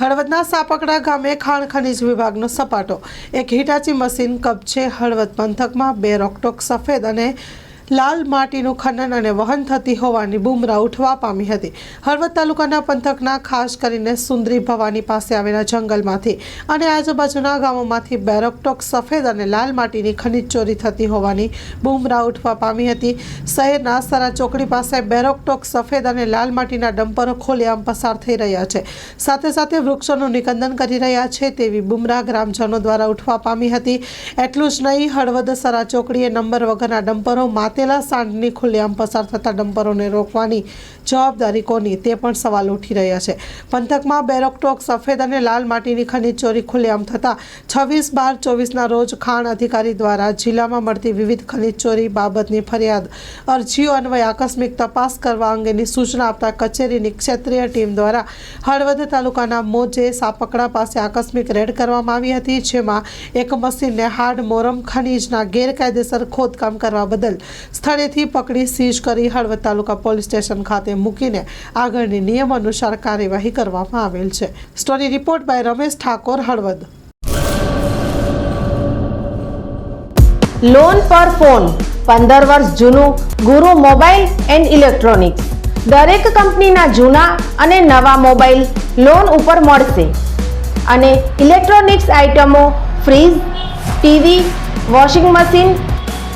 હળવદના સાપકડા ગામે ખાણ ખનીજ વિભાગનો સપાટો. એક હિટાચી મશીન કબજે હળવદ પંથકમાં બે રોકટોક સફેદ અને લાલ માટીનું ખનન અને વહન થતી હોવાની બુમરા ઉઠવા પામી હતી. હળવદ તાલુકાના પંથકના ખાસ કરીને સુંદરી ભવાની પાસે આવેલા જંગલમાંથી અને આજુબાજુના ગામોમાંથી બેરોકટોક સફેદ અને લાલ માટીની ખનીજ ચોરી થતી હોવાની બુમરા ઉઠવા પામી હતી. શહેરના સરા ચોકડી પાસે બેરોકટોક સફેદ અને લાલ માટીના ડમ્પરો ખોલિયામ પસાર થઈ રહ્યા છે. સાથે સાથે વૃક્ષોનું નિકંદન કરી રહ્યા છે તેવી બુમરાહ ગ્રામજનો દ્વારા ઉઠવા પામી હતી. એટલું જ નહીં, હળવદ સરા ચોકડીએ નંબર વગરના ડમ્પરો માતેલા સાંજની ખુલ્લેઆમ પસાર થતા ડમ્પરોને રોકવાની જવાબદારી કોની તે પણ સવાલ ઉઠી રહ્યા છે. પંથકમાં બેરોકટોક સફેદ અને લાલ માટીની ખનીજ ચોરી ખુલ્લેઆમ થતાં છવ્વીસ બાર ચોવીસના રોજ ખાણ અધિકારી દ્વારા જિલ્લામાં મળતી વિવિધ ખનીજ ચોરી બાબતની ફરિયાદ અરજીઓ અન્વયે આકસ્મિક તપાસ કરવા અંગેની સૂચના આપતા કચેરીની ક્ષેત્રીય ટીમ દ્વારા હળવદ તાલુકાના મોજે સાપકડા પાસે આકસ્મિક રેડ કરવામાં આવી હતી, જેમાં એક મશીનને હાર્ડ મોરમ ખનીજના ગેરકાયદેસર ખોદકામ કરવા બદલ સ્થળેથી પકડી સીઝ કરી હળવદ તાલુકા પોલીસ સ્ટેશન ખાતે મૂકીને આગળની નિયમ અનુસાર કાર્યવાહી કરવામાં આવેલ છે. Story report by Ramesh Thakor, Halvad. Loan પર ફોન પંદર વર્ષ જૂનું, ગુરુ મોબાઈલ એન્ડ ઇલેક્ટ્રોનિક્સ. દરેક કંપનીના જૂના અને નવા મોબાઈલ લોન ઉપર મળશે. અને ઇલેક્ટ્રોનિક્સ આઇટમો, fridge, TV, washing machine